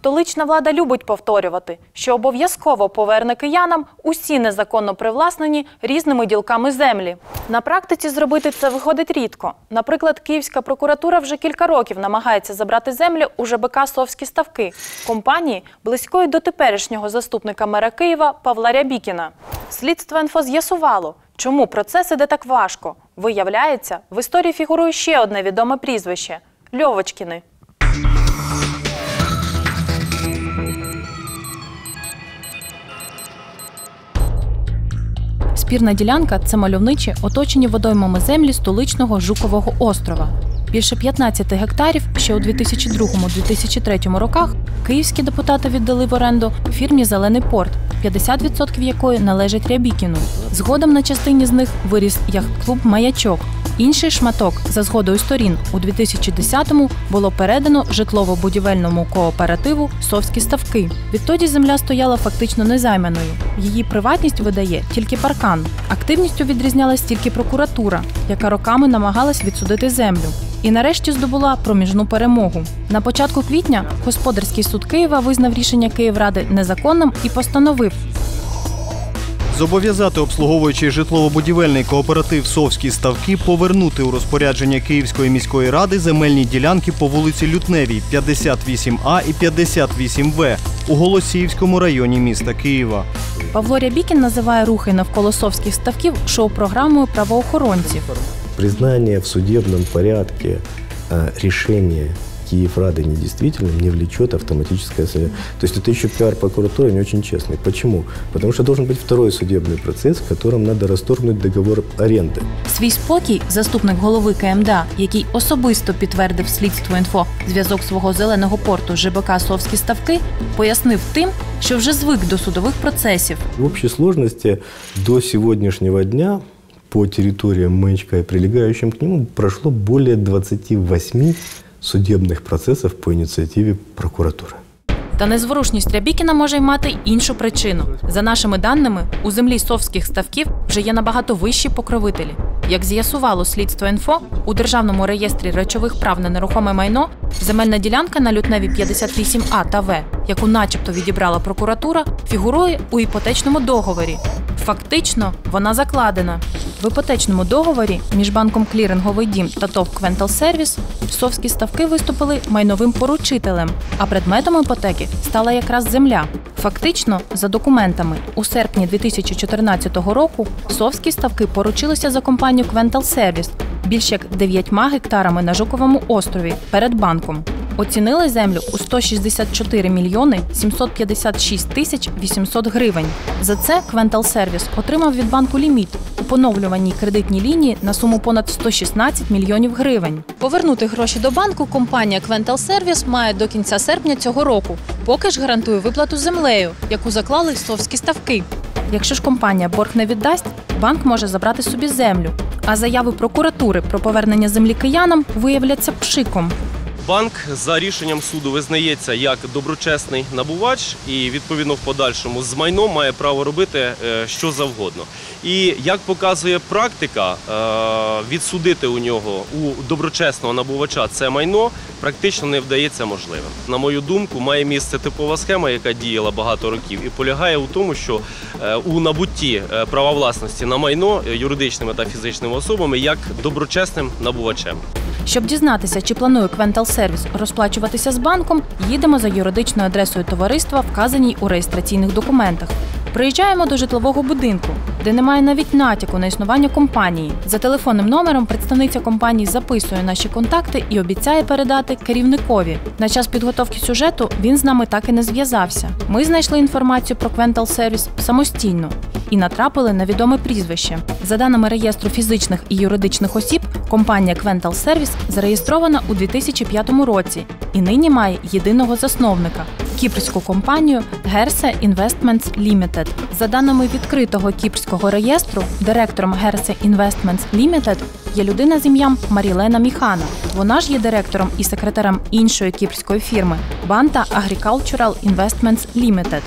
Столична влада любить повторювати, що обов'язково поверне киянам усі незаконно привласнені різними ділками землі. На практиці зробити це виходить рідко. Наприклад, Київська прокуратура вже кілька років намагається забрати землю у ЖБК Совські ставки компанії, близької до теперішнього заступника мера Києва Павла Рябікіна. Слідство інфо з'ясувало, чому процес іде так важко. Виявляється, в історії фігурує ще одне відоме прізвище Льовочкіни. Спірна ділянка це мальовничі, оточені водоймами землі столичного Жукового острова. Більше 15 гектарів ще у 2002-2003 роках київські депутати віддали в оренду фірмі Зелений порт, 50% якої належить Рябікіну. Згодом на частині з них виріс яхт-клуб Маячок. Інший шматок за згодою сторін у 2010-му було передано житлово-будівельному кооперативу Совські ставки. Відтоді земля стояла фактично незайманою. Її приватність видає тільки паркан. Активністю відрізнялась тільки прокуратура, яка роками намагалась відсудити землю. І нарешті здобула проміжну перемогу. На початку квітня господарський суд Києва визнав рішення Київради незаконним і постановив Зобов'язати обслуговуючий житлово-будівельний кооператив Совські ставки повернути у розпорядження Київської міської ради земельні ділянки по вулиці Лютневій, 58А і 58В у Голосіївському районі міста Києва. Павло Рябікін називає рухи навколо совських ставків шоу-програмою правоохоронців. Признание в судебном порядке а, решения Киеврады недействительным не влечет автоматическое совет. То есть это еще пиар прокуратуры не очень честный. Почему? Потому что должен быть второй судебный процесс, в котором надо расторгнуть договор аренды. Свій спокій заступник голови КМДА, який особисто підтвердив слідство інфо зв'язок свого зеленого порту з ЖБК Совські ставки, пояснив тим, що вже звик до судових процесів. В общей сложности до сегодняшнего дня по территориям Маячка и прилегающим к нему прошло более 28 судебных процессов по инициативе прокуратуры. Та незворушність Рябікіна може й мати іншу причину. За нашими даними, у землі совських ставків вже є набагато вищі покровителі. Як з'ясувало слідство інфо, у державному реєстрі речових прав на нерухоме майно земельна ділянка на лютневі 58А та В, яку начебто відібрала прокуратура, фігурує у іпотечному договорі. Фактично, вона закладена. В іпотечному договорі між банком Кліринговий дім та ТОВ Квентал Сервіс совські ставки виступили майновим поручителем, а предметом іпотеки стала якраз земля. Фактично, за документами, у серпні 2014 року совські ставки поручилися за компанію Квентал Сервіс більш як 9 гектарами на Жуковому острові перед банком. Оцінили землю у 164 мільйони 756 тисяч 800 гривень. За це Квентал Сервіс отримав від банку ліміт поновлюваній кредитній лінії на суму понад 116 мільйонів гривень. Повернути гроші до банку компанія Квентал Сервіс має до кінця серпня цього року, поки ж гарантує виплату землею, яку заклали совські ставки. Якщо ж компанія борг не віддасть, банк може забрати собі землю. А заяви прокуратури про повернення землі киянам виявляться пшиком. Банк за рішенням суду визнається як доброчесний набувач і відповідно в подальшому з майном має право робити е, що завгодно. І як показує практика, е, відсудити у нього у доброчесного набувача це майно практично не вдається можливим. На мою думку, має місце типова схема, яка діяла багато років, і полягає у тому, що е, у набутті е, права власності на майно е, юридичними та фізичними особами як доброчесним набувачем. Щоб дізнатися, чи планує Квентал Сервіс розплачуватися з банком, їдемо за юридичною адресою товариства, вказаній у реєстраційних документах. Приїжджаємо до житлового будинку, де немає навіть натяку на існування компанії. За телефонним номером представниця компанії записує наші контакти і обіцяє передати керівникові. На час підготовки сюжету він з нами так і не зв'язався. Ми знайшли інформацію про Квентал Сервіс самостійно і натрапили на відоме прізвище. За даними реєстру фізичних і юридичних осіб, компанія Квентал Сервіс зареєстрована у 2005 році і нині має єдиного засновника кіпрську компанію Gerse Investments Limited. За даними відкритого кіпрського реєстру, директором Gerse Investments Limited є людина з ім'ям Марілена Міхана. Вона ж є директором і секретарем іншої кіпрської фірми Banta Agricultural Investments Limited.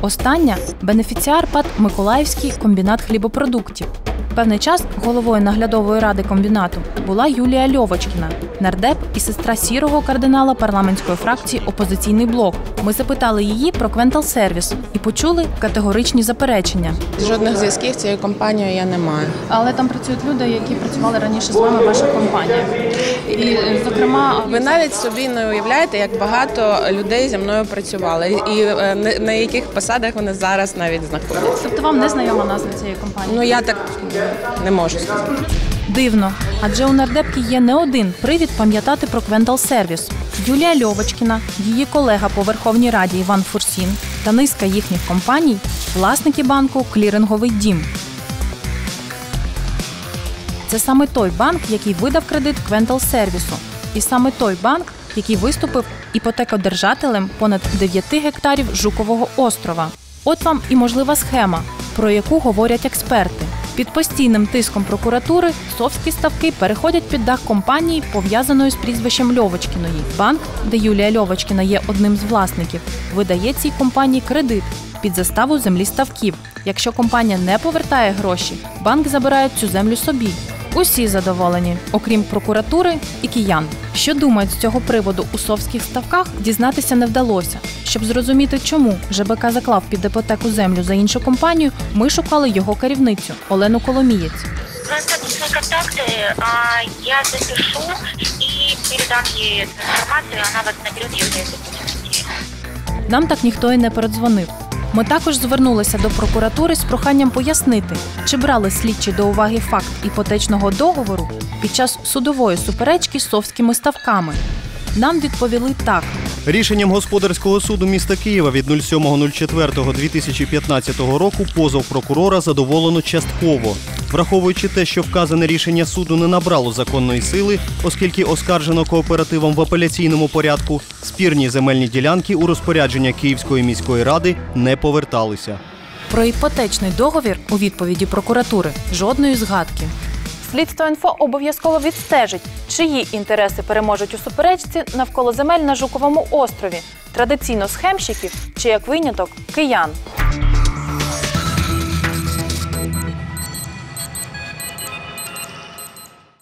Остання бенефіціар ПАД Миколаївський комбінат хлібопродуктів. Певний час головою наглядової ради комбінату була Юлія Льовочкіна, нардеп і сестра сірого кардинала парламентської фракції Опозиційний блок. Ми запитали її про Квентал Сервіс і почули категоричні заперечення. Жодних зв'язків з цією компанією я не маю. Але там працюють люди, які працювали раніше з вами в ваших компаніях. І, зокрема, Ви навіть собі не уявляєте, як багато людей зі мною працювали, і е, на яких посадах вони зараз навіть знаходяться. тобто вам не знайома назва цієї компанії. Ну я так не можу. Дивно, адже у нардепки є не один привід пам'ятати про Квентал Сервіс. Юлія Льовочкіна, її колега по Верховній Раді Іван Фурсін та низка їхніх компаній власники банку Кліринговий дім. Це саме той банк, який видав кредит Квентал Сервісу, і саме той банк, який виступив іпотекодержателем понад 9 гектарів Жукового острова. От вам і можлива схема, про яку говорять експерти. Під постійним тиском прокуратури совські ставки переходять під дах компанії, пов'язаної з прізвищем Льовочкіної. Банк, де Юлія Льовочкіна є одним з власників, видає цій компанії кредит під заставу землі ставків. Якщо компанія не повертає гроші, банк забирає цю землю собі. Усі задоволені, окрім прокуратури і киян. Що думають з цього приводу у совських ставках, дізнатися не вдалося. Щоб зрозуміти, чому ЖБК заклав під іпотеку землю за іншу компанію, ми шукали його керівницю Олену Коломієць. У нас написаны контакты, а я запишу и передам ей эту информацию, она вас наберет, если это будет интересно. Нам так ніхто і не передзвонив. Ми також звернулися до прокуратури з проханням пояснити, чи брали слідчі до уваги факт іпотечного договору під час судової суперечки з совськими ставками. Нам відповіли так. Рішенням господарського суду міста Києва від 07.04.2015 року позов прокурора задоволено частково, враховуючи те, що вказане рішення суду не набрало законної сили, оскільки оскаржено кооперативом в апеляційному порядку, спірні земельні ділянки у розпорядження Київської міської ради не поверталися. Про іпотечний договір у відповіді прокуратури жодної згадки. Слідство інфо обов'язково відстежить, чиї інтереси переможуть у суперечці навколо земель на Жуковому острові, традиційно схемщиків чи як виняток киян.